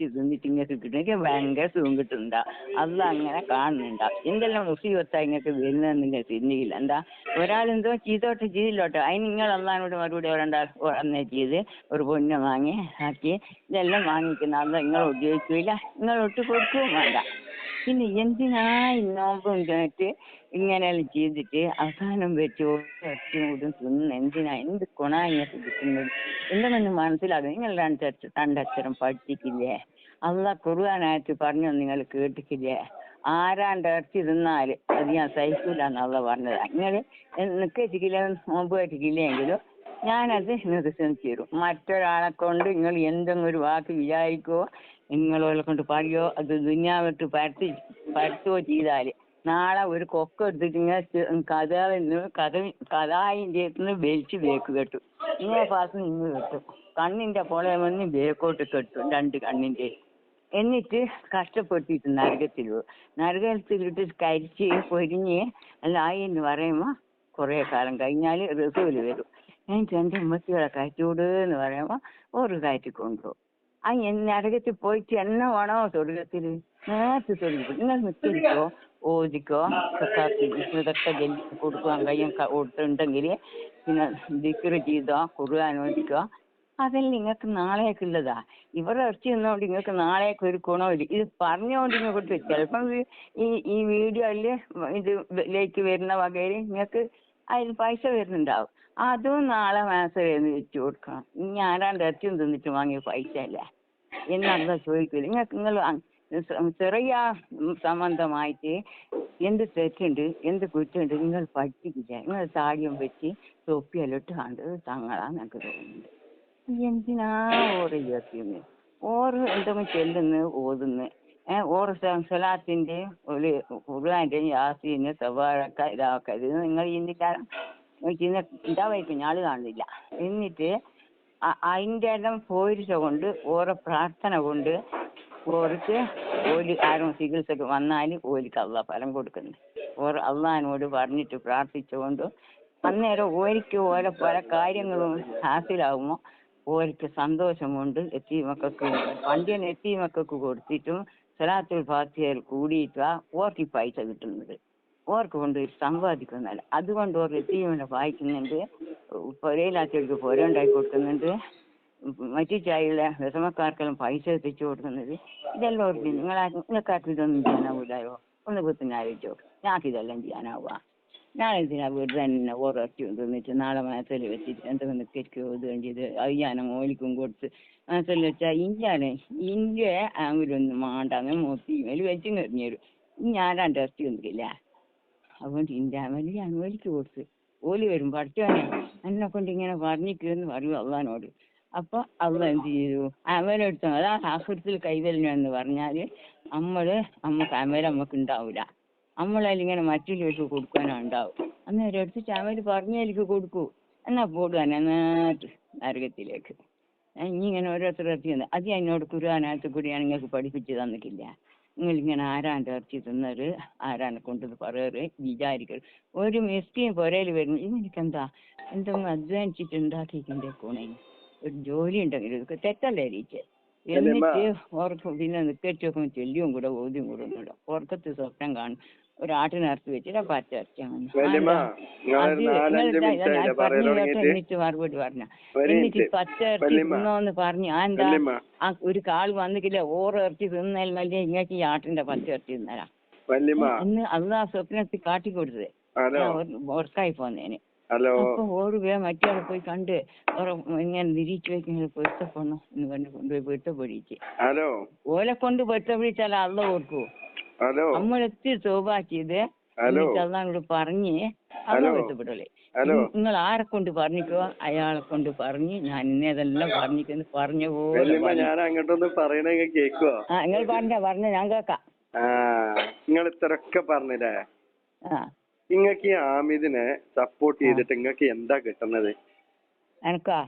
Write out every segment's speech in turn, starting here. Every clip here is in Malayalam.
ഇറച്ചി തിന്നിട്ട് ഇങ്ങക്ക് കിട്ടുന്നെങ്കിൽ ഭയങ്കര സുഖം കിട്ടുന്നുണ്ടാ. അത് അങ്ങനെ കാണുന്നുണ്ടാ. എന്തെല്ലാം മുസീബത്താ ഇങ്ങക്ക് വരുന്നതെന്ന് നിങ്ങൾ തിന്നിയില്ല എന്താ ഒരാളെന്തോ ചെയ്തോട്ടെ ചെയ്തില്ലോട്ടെ? അതിന് നിങ്ങൾ അള്ളഹാനോട് മറുപടി പറയണ്ട? അന്നേ ചെയ്ത് ഒരു പൊന്നെ വാങ്ങി ആക്കി ഇതെല്ലാം വാങ്ങിക്കുന്ന. അത് നിങ്ങൾ ഉപയോഗിക്കില്ല നിങ്ങൾ ഒട്ട് കൊടുക്കുകയും വേണ്ട. പിന്നെ എന്തിനാ ഈ നോമ്പും കേട്ട് ഇങ്ങനെയെല്ലാം ചെയ്തിട്ട് അവസാനം വെച്ച് ഒറ്റ കൂടും തിന്ന് എന്തിനാ? എന്ത് ഗുണ ഇങ്ങനത്തെ കിട്ടുന്നത്? എന്തെന്ന് മനസ്സിലാകും. നിങ്ങൾ രണ്ടക്ഷരം രണ്ടക്ഷരം പഠിച്ചിട്ടില്ലേ? അള്ള ഖുർആനായിട്ട് പറഞ്ഞു നിങ്ങൾ കേട്ടിട്ടില്ലേ? ആരാണ്ട് ഇറച്ചി തിന്നാൽ അത് ഞാൻ സഹിക്കൂല അള്ള പറഞ്ഞത്. അങ്ങനെ നിൽക്കില്ല നോമ്പ് വെച്ചിട്ടില്ലെങ്കിലും ഞാനത് നിങ്ങൾക്ക് ശ്രമിച്ചു തരും. മറ്റൊരാളെ കൊണ്ട് നിങ്ങൾ എന്തെങ്കിലും ഒരു വാക്ക് വിചാരിക്കുവോ നിങ്ങളെ കൊണ്ട് പറയോ അത് ദുന്യാവിട്ട് പരത്തി പരത്തുകയോ ചെയ്താൽ? നാളെ ഒരു കൊക്ക എടുത്തിട്ട് ഇങ്ങനെ കഥ കഥ കഥായിന്റെ നിന്ന് വലിച്ച് ബേക്ക് കെട്ടു. ഇങ്ങനെ ഭാഗത്ത് നിന്ന് കെട്ടു. കണ്ണിന്റെ പുളയെ വന്ന് ബേക്കോട്ട് കെട്ടു രണ്ട് കണ്ണിന്റെ. എന്നിട്ട് കഷ്ടപ്പെട്ടിട്ട് നരകത്തിൽ നരകത്തിലിട്ട് കരിച്ച് പൊരിഞ്ഞ് അല്ലായി എന്ന് പറയുമ്പോൾ കുറേ കാലം കഴിഞ്ഞാൽ റസൂൽ വരും. ഞാൻ എന്റെ ഉമ്മത്തിയുടെ കയറ്റൂട് എന്ന് പറയുമ്പോൾ ഒരു കയറ്റി കൊണ്ടുപോകും. ആ എന്നെ നരകത്തിൽ പോയിട്ട് എന്നെ വേണോ സ്വർഗത്തിൽ നേരത്തെ സ്വർഗത്തിൽ നിങ്ങൾ ഓദിക്കോ? സക്കാത്ത് ഇതൊക്കെ കൊടുക്കാൻ കഴിയും. കൊടുത്തിട്ടുണ്ടെങ്കിൽ പിന്നെ ദിക്റ് ചെയ്തോ? ഖുർആൻ ഓദിക്കോ? അതെല്ലാം നിങ്ങൾക്ക് നാളേക്കുള്ളതാ ഇവരെ ഇറച്ചി നിന്നോണ്ട് നിങ്ങൾക്ക് നാളേക്ക് ഒരു ഗുണമില്ല ഇത് പറഞ്ഞുകൊണ്ട് ഇങ്ങോട്ട് ചിലപ്പം ഈ ഈ വീഡിയോയിൽ ഇത് ലേക്ക് വരുന്ന വകയിൽ നിങ്ങൾക്ക് അതിന് പൈസ വരുന്നുണ്ടാവും. അതും നാളെ മാസം വെച്ച് കൊടുക്കണം. ഇനി ആരാണ്ട് ഇറച്ചിയും തിന്നിട്ട് വാങ്ങിയ പൈസ അല്ലേ എന്നല്ല ചോദിക്കില്ല നിങ്ങൾക്ക് നിങ്ങൾ ചെറിയ സംബന്ധമായിട്ട് എന്ത് തെറ്റുണ്ട് എന്ത് കുറ്റമുണ്ട് നിങ്ങൾ പഠിപ്പിക്കില്ല നിങ്ങൾ താടിയും വെച്ച് തൊപ്പിയെല്ലാം ഇട്ട് കണ്ട് തങ്ങളാന്ന് എനിക്ക് തോന്നുന്നുണ്ട്. എന്തിനാ ഓറ് ഇരുപത്തിയൊന്ന് ഓറ് എന്തെങ്കിലും ചെല്ലുന്നു ഓതുന്നു? ഏഹ് ഓറ് സ്വലാത്തിന്റെയും ഒരു ഖുർആന്റെ യാസീന് സവാഴക്ക ഇതാക്കരുത്. ഇത് നിങ്ങൾ ചിന്തിക്കാൻ ചിന്ന ഞാൻ കാണുന്നില്ല. എന്നിട്ട് അതിന്റെ എല്ലാം പോരിശ കൊണ്ട് ഓരോ പ്രാർത്ഥന കൊണ്ട് ഓർക്ക് ഓൽ ആരും ചികിത്സക്ക് വന്നാൽ ഓലിക്ക് അള്ളാഹ് ഫലം കൊടുക്കുന്നു. ഓർ അള്ളഹാനോട് പറഞ്ഞിട്ട് പ്രാർത്ഥിച്ചുകൊണ്ട് അന്നേരം ഓരിക്ക് ഓരോ പല കാര്യങ്ങളും ഹാസിലാകുമ്പോൾ ഓർക്ക് സന്തോഷം കൊണ്ട് എത്തി മക്കൾക്ക് പണ്ടിയൻ എത്തി മക്കൾക്ക് കൊടുത്തിട്ടും സലാത്തുൽ ഫാത്തിഹയിൽ കൂടിയിട്ടാ ഓർക്ക് പൈസ കിട്ടുന്നത്. ഓർക്ക് കൊണ്ട് സമ്പാദിക്കുന്നില്ല അതുകൊണ്ട് ഓർക്ക് ടീമിനെ വായിക്കുന്നുണ്ട്. പൊരയിലാത്തവർക്ക് പൊര ഉണ്ടാക്കി കൊടുക്കുന്നുണ്ട്. മറ്റു ചായയിലെ വിഷമക്കാർക്കെല്ലാം പൈസ എത്തിച്ചു കൊടുക്കുന്നത് ഇതെല്ലാം ഓർക്ക് നിങ്ങൾ നിങ്ങൾക്കാർക്ക് ഇതൊന്നും ചെയ്യാനാവൂലായോ? ഒന്ന് കുത്തിന് ആലോചിച്ചോ. ഞങ്ങൾക്ക് ഇതെല്ലാം ചെയ്യാനാവുക ഞാൻ ഇതിനാ വീട് തന്നെ ഓരോട്ടി തിന്നിട്ട് നാളെ മനസ്സിൽ വെച്ചിട്ട് എന്തെങ്കിലും നിൽക്കോ ഇത് അത് ഞാൻ ഓലിക്കും കൊടുത്ത് മനസ്സിൽ വെച്ചാൽ ഇഞ്ചാണ് ഇഞ്ച ആങ്കിലൊന്നും മാണ്ടാന്ന് മൂത്തി മേൽ വെച്ചും കറിഞ്ഞു തരും. ഞാൻ രണ്ടു ഇറച്ചി ഒന്നുമില്ല അമലി ഞാൻ ഓലിക്ക് കൊടുത്ത് ഓലി വരും പഠിച്ചോനെ എന്നെ കൊണ്ട് ഇങ്ങനെ പറഞ്ഞിക്കെന്ന് പറയൂ അള്ളഹാനോട്. അപ്പൊ അള്ള എന്ത് ചെയ്തു? അമലെടുത്തു അതാ ആഹൃത്തിൽ കൈവലിനെന്ന് പറഞ്ഞാൽ നമ്മൾ നമ്മക്ക് അമല നമുക്ക് ഉണ്ടാവൂല. നമ്മളതിൽ ഇങ്ങനെ മറ്റുള്ളവർക്ക് കൊടുക്കാനാ ഉണ്ടാവും. അന്നേരം എടുത്തിട്ട് അമൽ പറഞ്ഞതിലേക്ക് കൊടുക്കൂ. എന്നാ പോടുക നന്നായിട്ട് നരകത്തിലേക്ക്. ഇനി ഇങ്ങനെ ഓരോരുത്തർ എത്തിയത് അത് എന്നോട് കുരുവാനകത്ത് ഞാൻ നിങ്ങൾക്ക് പഠിപ്പിച്ച് തന്നിട്ടില്ല. നിങ്ങൾ ഇങ്ങനെ ആരാണ്ട് ഇറച്ചി തിന്നത് ആരാനെ കൊണ്ടത് പറയറ് വിചാരിക്കരുത് ഒരു മിസ്കിയും പുരയിൽ വരുന്നു. ഇതെനിക്കെന്താ? എന്തെങ്കിലും അധ്വാനിച്ചിട്ട് ഉണ്ടാക്കിക്കണ്ടേ കൂണെ? ഒരു ജോലി ഉണ്ടെങ്കിൽ ഇതൊക്കെ തെറ്റല്ലേ ടീച്ചർ? എന്നിട്ട് ഓർക്ക് പിന്നെ നിക്കറ്റ് ചൊല്ലിയും കൂടെ ഓതിയും കൂടെ ഒന്നുമില്ല. ഓർക്കത്ത് സ്വപ്നം കാണും. ഒരു വെച്ചിട്ട് പച്ച ഇറച്ചി വെച്ചിട്ട് ആ തുടങ്ങിയിട്ട്? എന്നിട്ട് മറുപടി പറഞ്ഞ. എന്നിട്ട് പച്ച ഇറച്ചി തിന്നോന്ന് പറഞ്ഞു. ആ എന്താ ആ ഒരു കാൾ വന്നിട്ടില്ല ഓറ് ഇറച്ചി തിന്നാൽ മതി ഇങ്ങക്ക് ഈ ആട്ടിന്റെ പച്ച ഇറച്ചി തിന്നലാ. ഇന്ന് എന്ന് അള്ളാ സ്വപ്നത്തിൽ കാട്ടിക്കൊടുത്തത് ഹലോ. ഓർക്കായി പോന്നേന്. ഹലോ. അപ്പൊ വേ മറ്റേ പോയി കണ്ട് ഇങ്ങനെ നിരീച്ചു വെക്കുന്നത് പൊരുത്തപ്പെടണോ എന്ന് പറഞ്ഞ് കൊണ്ടുപോയി പൊരുത്തപ്പെടിച്ച് ഹലോ. ഓലെ കൊണ്ട് പൊരുത്തപ്പെടിച്ചാൽ അള്ള ഓർക്കൂ. ഹലോ. നമ്മളെത്തി സോപാക്കിയത് ഹലോ. എന്നിട്ട് അള്ളഹാനോട് പറഞ്ഞ്. പൊരുത്തപ്പെടല്ലേ ഹലോ. നിങ്ങൾ ആരെ കൊണ്ട് പറഞ്ഞിക്കോ? അയാളെ കൊണ്ട് പറഞ്ഞ് ഞാൻ ഇന്നതെല്ലാം പറഞ്ഞിക്കുന്നു പറഞ്ഞ പോലെ ഞാൻ അങ്ങോട്ടൊന്ന് പറയണ കേക്കുവോ ആ നിങ്ങൾ പറഞ്ഞ പറഞ്ഞ ഞാൻ കേക്കാം നിങ്ങൾ ഇത്രയൊക്കെ പറഞ്ഞില്ലേ? നിങ്ങൾക്ക് ഈ ആമിദിനെ സപ്പോർട്ട് ചെയ്തിട്ട് നിങ്ങൾക്ക് എന്താ കിട്ടുന്നത്? എനക്കാ?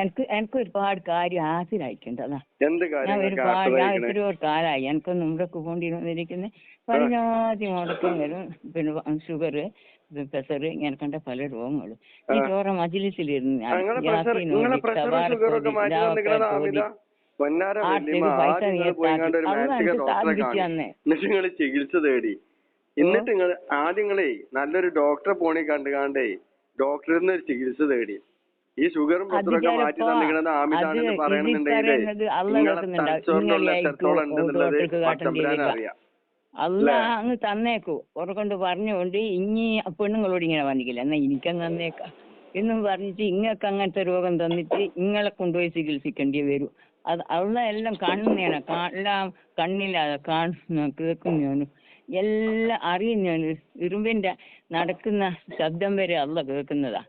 എനക്ക് എനിക്ക് ഒരുപാട് കാര്യം ആസിൽ എന്ത് ഞാൻ ഒരുപാട് ഞാൻ എത്രയോ കാലായി. എനിക്കൊന്നും മുമ്പൊക്കെ കൊണ്ടിരുന്നിരിക്കുന്നത് പരമാവധി മുടക്കം വരും. പിന്നെ ഷുഗർ പ്രഷർ ഇങ്ങനെ കണ്ട പല രോഗങ്ങളും. ഈ ചോറ മജിലിസിലിരുന്ന് ചികിത്സ തേടി. എന്നിട്ട് നിങ്ങൾ ആദ്യം നല്ലൊരു ഡോക്ടറെ പോണി കണ്ടുകാണ്ടേ ഡോക്ടറിൽ നിന്ന് ഒരു ചികിത്സ തേടി. ഈ ഷുഗറും പ്രഷറൊക്കെ മാറ്റി തന്നിക്കണത് ഇതിൽ പറയുന്നത് നിങ്ങളെ തലച്ചോറിനുള്ള എത്രത്തോളം ഉണ്ടെന്നുള്ളത് പട്ടമ്പുരാൻ. അറിയാം. അല്ല? അങ്ങ് തന്നേക്കൂ. ഉറക്കൊണ്ട് പറഞ്ഞുകൊണ്ട് ഇനി പെണ്ണുങ്ങളോട് ഇങ്ങനെ പറഞ്ഞില്ല എന്നാ എനിക്കങ്ങ് തന്നേക്കാം. എന്നും പറഞ്ഞിട്ട് ഇങ്ങക്ക് അങ്ങനത്തെ രോഗം തന്നിട്ട് ഇങ്ങളെ കൊണ്ടുപോയി ചികിത്സിക്കേണ്ടി വരും. അത് അള്ള എല്ലാം കാണുന്നതാണ്. എല്ലാം കണ്ണില്ലാതെ കാണുന്ന കേൾക്കുന്നവനും എല്ലാം അറിയുന്ന ഇരുമ്പിന്റെ നടക്കുന്ന ശബ്ദം വരെ അള്ള കേൾക്കുന്നതാ.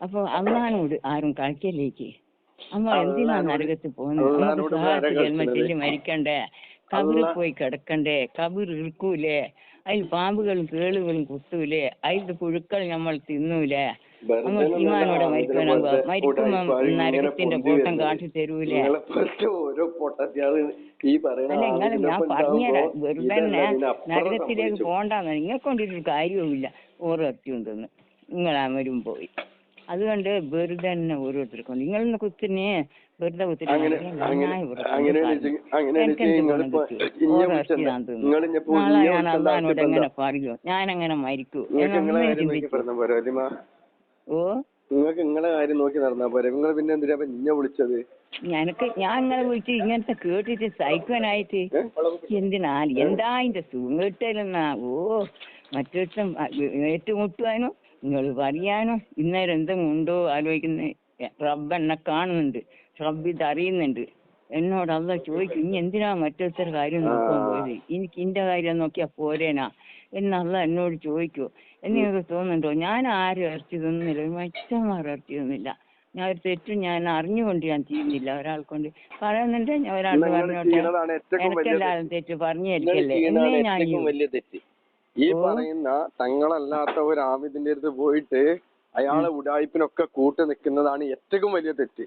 അപ്പൊ അള്ളഹാനോട് ആരും കളിക്കലേക്ക് അമ്മ എന്തിനാ നരകത്തിൽ പോകുന്നത് നമുക്ക് ജന്മത്തിൽ? മരിക്കണ്ടേ? കബറിൽ പോയി കിടക്കണ്ടേ? കബർ ഇരിക്കൂലേ? അതിൽ പാമ്പുകളും കേളുകളും കുത്തൂലേ? അതിന്റെ പുഴുക്കൾ നമ്മൾ തിന്നൂലേ? നമ്മൾ ഈമാനോടെ മരിക്കണം. മരിക്കുമ്പോ നരകത്തിന്റെ കൂട്ടം കാട്ടി തരൂലേ അല്ല നിങ്ങൾ ഞാൻ പറഞ്ഞുതരാം വെറുതെ തന്നെ നരകത്തിലേക്ക് പോണ്ടെന്ന് നിങ്ങൾക്കൊണ്ടിട്ടൊരു കാര്യവുമില്ല. ഓരോ എത്തിയുണ്ടെന്ന് നിങ്ങൾ അമരും പോയി. അതുകൊണ്ട് വെറുതെ തന്നെ ഓരോരുത്തർക്കും. നിങ്ങളൊന്ന് കുത്തിനെ വെറുതെ കുത്തിനെ നാളെ ഞാൻ അള്ളഹാനോട് എങ്ങനെ പറയൂ? ഞാൻ അങ്ങനെ മരിക്കൂ? ഓ? നിങ്ങൾക്ക് നിങ്ങളെ കാര്യം നോക്കി നടന്നാ പോരെ. നിങ്ങൾ പിന്നെ എന്തിനാ ഇപ്പൊ നിന്നെ വിളിച്ചത്? ഞനക്ക് ഞാൻ ഇങ്ങനെ വിളിച്ച് ഇങ്ങനത്തെ കേട്ടിട്ട് സൈക്കോനായിട്ട് എന്തിനാ? എന്താ അതിന്റെ സുഖം കിട്ടലെന്നാ? ഓ മറ്റൊരുത്തം ഏറ്റുമുട്ടുവാനോ നിങ്ങൾ പറയാനോ ഇന്നേരം എന്തെങ്കിലും ഉണ്ടോ ആലോചിക്കുന്ന. റബ്ബ് എന്നെ കാണുന്നുണ്ട്. റബ്ബ് ഇത് അറിയുന്നുണ്ട്. എന്നോട് അല്ല ചോദിക്കും ഇനി എന്തിനാ മറ്റൊരുത്തരുടെ കാര്യം നോക്കാൻ പോയത്? എനിക്ക് ഇന്റെ കാര്യം നോക്കിയാ പോരേനാ. എന്നല്ല എന്നോട് ചോദിക്കൂ. എന്ന് നിങ്ങൾക്ക് തോന്നുന്നുണ്ടോ ഞാൻ ആരും ഇറച്ചി മറ്റന്മാർ ഇറച്ചി തിന്നില്ല ഞാൻ ഒരു തെറ്റും ഞാൻ അറിഞ്ഞുകൊണ്ട് ഞാൻ ചെയ്യുന്നില്ല ഒരാൾ കൊണ്ട് പറയുന്നുണ്ട് ഞാൻ ഒരാൾ പറഞ്ഞോട്ടെ. എനിക്കെല്ലാവരും തെറ്റ്. പറഞ്ഞു എന്നെ ചെയ്യുന്നതാണ് എന്നേ ഞാൻ ഈ പറയുന്ന തങ്ങളല്ലാത്ത ഒരു ആമിദിന്റെ അടുത്ത് പോയിട്ട് അയാളെ ഉടായ്പിനൊക്കെ കൂട്ട് നിൽക്കുന്നതാണ് ഏറ്റവും വലിയ തെറ്റ്.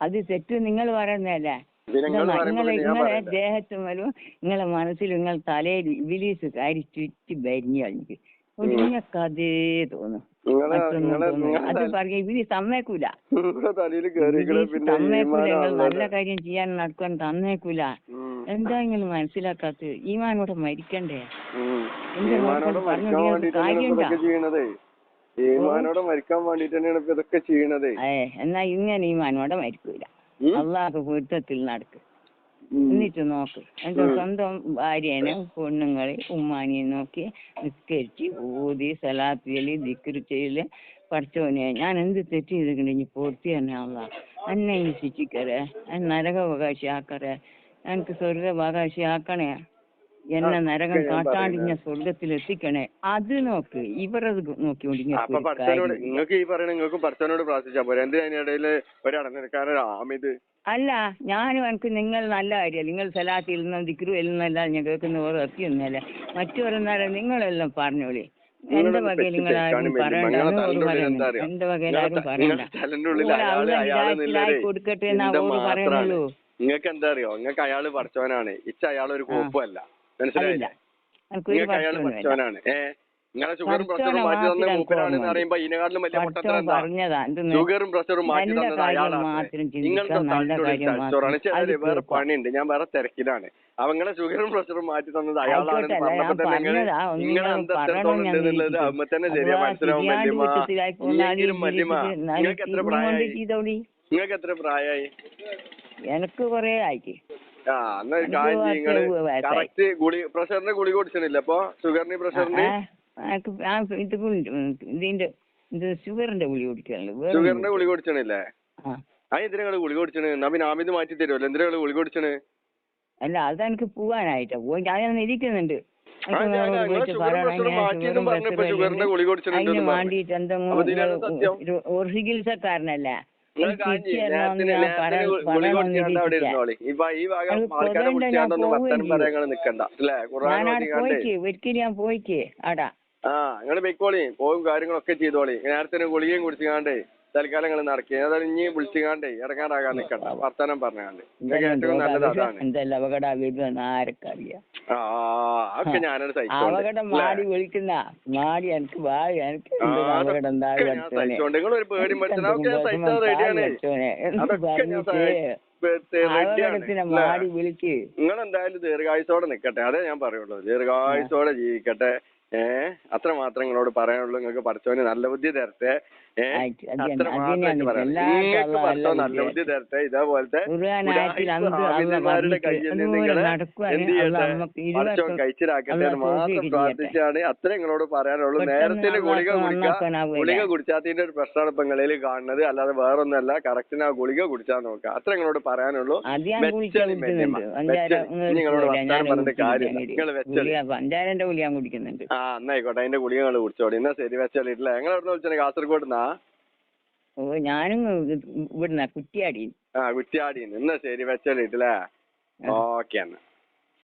അത് തെറ്റ് നിങ്ങൾ പറയുന്നതല്ലേ? നിങ്ങളെ ദേഹത്തും വരും നിങ്ങളെ മനസ്സിൽ നിങ്ങൾ തലയിൽ ഇബിലീസ് കാരി ചുറ്റി ഭരിഞ്ഞു നിങ്ങൾക്ക് അതേ തോന്നും. അത് പറയ ഇവർ തന്നേക്കൂല സമ്മേക്കൂല നിങ്ങൾ നല്ല കാര്യം ചെയ്യാൻ നടക്കാൻ തന്നേക്കൂല. എന്താ നിങ്ങൾ മനസ്സിലാക്കാത്തത് ഈമാനോടെ മരിക്കണ്ടേ? ഈമാനോട് മരിക്കാൻ വേണ്ടിട്ട് തന്നെയാണ് ഇപ്പൊ? ഇതൊക്കെ ചെയ്യണതേ. എന്നാ ഇങ്ങനെ ഈമാനോടെ മരിക്കൂല? അള്ളാഹ് പൊരുത്തത്തിൽ നടക്ക്. എന്നിട്ട് നോക്ക്. എന്റെ സ്വന്തം ഭാര്യേനെ പെണ്ണുങ്ങളെ ഉമ്മാനിയെ നോക്കി നിസ്കരിച്ച് ഊതി സലാത്തിയൽ ദിക്കറ് ചെയ്യൽ പഠിച്ചോനെ ഞാൻ എന്ത് തെറ്റ് ചെയ്തിട്ടുണ്ടെങ്കിൽ പൂർത്തി തന്നെ അള്ളാഹ് എന്നെ ഇനി ശിക്ഷിക്കരേ എന്നെ എനിക്ക് സ്വർഗാവകാശി ആക്കണേ എന്നെ നരകം കാട്ടാണ്ട്. ഞാൻ സ്വർഗത്തിൽ എത്തിക്കണേ അത് നോക്ക് ഇവരത് നോക്കിക്കൊണ്ട് നിങ്ങൾക്ക് ഈ പറയണ നിങ്ങൾക്കും പഠിച്ചവനോട് പ്രാർത്ഥിച്ചാ പോരെ. എന്തിനാ അതിനിടയിൽ ഒരടനിരക്കാരൻ ആമിത് അല്ല ഞാനും എനിക്ക് നിങ്ങൾ നല്ല കാര്യമല്ല നിങ്ങൾ സലാത്തിൽ നിന്ന് ദിക്രു എല്ലാം ഞാൻ കേൾക്കുന്ന ഓരോ എത്തിയൊന്നല്ല മറ്റൊരെന്നാലും നിങ്ങളെല്ലാം പറഞ്ഞോളി. എന്റെ വകയിൽ നിങ്ങൾ ആരും. പറയണ്ട? എന്റെ വകയിൽ ആരും പറയണ്ട. കൊടുക്കട്ടെ എന്നാ ഓര് പറയുന്നുള്ളൂ. നിങ്ങൾക്ക് എന്താ അറിയോ? നിങ്ങൾക്ക് അയാൾ പഠിച്ചവനാണ്. ഇച്ച ഒരു കോപ്പല്ല മനസ്സിലായില്ലേ? നിങ്ങൾക്ക് അയാൾ പഠിച്ചവനാണ്. ഏ? നിങ്ങളെ ഷുഗറും പ്രഷറും മാറ്റി തന്ന മൂപ്പരാണ് എന്ന് പറയുമ്പോ ഇതിനെക്കാട്ടിലും വലിയ പൊട്ടത്തരം ഷുഗറും പ്രഷറും മാറ്റി തന്നത് അയാളാണ്. നിങ്ങൾക്ക് തലച്ചോറാണ്. ചിലര് വേറെ പണിയുണ്ട്. ഞാൻ വേറെ തിരക്കിലാണ്. അവങ്ങളെ ഷുഗറും പ്രഷറും മാറ്റി തന്നത് അയാളാണെന്ന് പറഞ്ഞപ്പോ തന്നെ പറയണം എത്രത്തോളം ഞാൻ ഉണ്ടെന്നുള്ളത്. അമ്മ തന്നെ ശരിയാ മനസ്സിലാവും വല്യമ്മ. ഇല്ലെങ്കിലും വല്യമ്മ. നിങ്ങൾക്ക് എത്ര പ്രായമായി? നിങ്ങൾക്ക് എത്ര പ്രായമായി? എനക്ക് കൊറേ ആയിട്ട് ആ എന്നാ ഒരു കാര്യം പത്ത് നിങ്ങൾ കറക്റ്റ് ഗുളി പ്രഷറിന്റെ ഗുളി കുടിച്ചിട്ടില്ല അപ്പൊ? ഷുഗറിന് പ്രഷറിന്? എനിക്ക് ഞാൻ ഇത് ഇതിന്റെ ഇത് ഷുഗറിന്റെ ഗുളി കുടിക്കാനുള്ളു വേറെ ഷുഗറിന്റെ ഗുളി കുടിച്ചണില്ലേ ആ. കുടിച്ചണ്? എന്നാ പിന്നെ ആമിത് മാറ്റി തരുമല്ലോ എന്തിനാ ഗുളി കുടിച്ചണ്? അല്ല അതെനിക്ക് പോവാനായിട്ടാ. പോയി ഞാൻ ഇരിക്കുന്നുണ്ട്. അതിന് വേണ്ടിട്ട് എന്തെങ്കിലും ഒരു ചികിത്സക്കാരനല്ലേ? നിങ്ങൾ ചെയ്യ്. നേരത്തിന് നേരത്തിന് ഗു- ഗുളി കുടിച്ചാണ്ട് അവിടെ ഇരുന്നോളി. ഇപ്പൊ ഈ ഭാഗം ആൾക്കാരെ വർത്തനം. പറയാൻ നിക്കണ്ട. ഖുർആൻ ഓതിക്കാണ്ട് ആ നിങ്ങൾ പൊയ്ക്കോളി. പോവും കാര്യങ്ങളൊക്കെ ചെയ്തോളി. നേരത്തിന് ഗുളികയും കുടിച്ചുകാണ്ട്. തൽക്കാലം നിങ്ങൾ നടക്കുക ഏതായാലും ഇനി വിളിച്ചുകാണ്ടേ ഇറങ്ങാറാകാൻ നിക്കണ്ട വർത്താനം പറഞ്ഞാണ്ട്. ഏറ്റവും നല്ലത് അതാണ്. അപകടം ആർക്കറിയാം ആ അതൊക്കെ സഹിച്ചോണ്ട്. അപകടം മാടി വിളിക്കുന്ന മാടി എനിക്ക് വാ എനിക്ക് അപകടം നിങ്ങൾ ഒരു പേടി നിങ്ങൾ എന്തായാലും ദീർഘായുസോടെ നിക്കട്ടെ. അതേ ഞാൻ പറയുള്ളൂ. ദീർഘായുസോടെ ജീവിക്കട്ടെ. ഏ? അത്ര മാത്രം നിങ്ങളോട് പറയാനുള്ളൂ. നിങ്ങൾക്ക് പഠിച്ചവന് നല്ല ബുദ്ധി തരട്ടെ. ഏ? അത്ര മാത്രം പറയാം അള്ളാഹ് നല്ല ബുദ്ധി. തരട്ടെ. ഇതേപോലത്തെ ഹാഫിസുമാരുടെ കയ്യിൽ നിന്ന് നിങ്ങളെ എന്ത് ചെയ്യട്ടെ? പഠിച്ചവൻ കഴിച്ചിലാക്കട്ടെ എന്ന് മാത്രം പ്രാർത്ഥിച്ചാണ് അത്ര നിങ്ങളോട് പറയാനുള്ളൂ. നേരത്തെ നേരത്തിന് ഗുളിക കുടിക്കുക ഗുളിക കുടിച്ചാത്തിന്റെ ഒരു പ്രശ്നമാണ് ഇപ്പൊ നിങ്ങളിൽ കാണുന്നത്. അല്ലാതെ വേറൊന്നല്ല. കറക്റ്റിന് ആ ഗുളിക കുടിച്ചാൽ നോക്കുക. അത്ര നിങ്ങളോട് പറയാനുള്ളൂ. നിങ്ങളോട് വർത്താനം പറഞ്ഞിട്ട് കാര്യമില്ല. നിങ്ങൾ വെച്ചളി. പഞ്ചാരന്റെ ഗുളിക ഞാൻ കുടിക്കുന്നുണ്ട്. ആ എന്നായിക്കോട്ടെ അതിന്റെ ഗുളിക നിങ്ങൾ കുടിച്ചോടി. എന്നാ ശരി വെച്ചാലിട്ടില്ല ഞങ്ങൾ എവിടെ വിളിച്ചാൽ കാസർഗോഡ് നിന്നാ ഓ ഞാനും ഇവിടുന്ന കുറ്റിയാടി. ആ കുറ്റിയാടി എന്നാ ശരി വെച്ചാലിട്ടില്ലേ ഓക്കെ എന്നാ.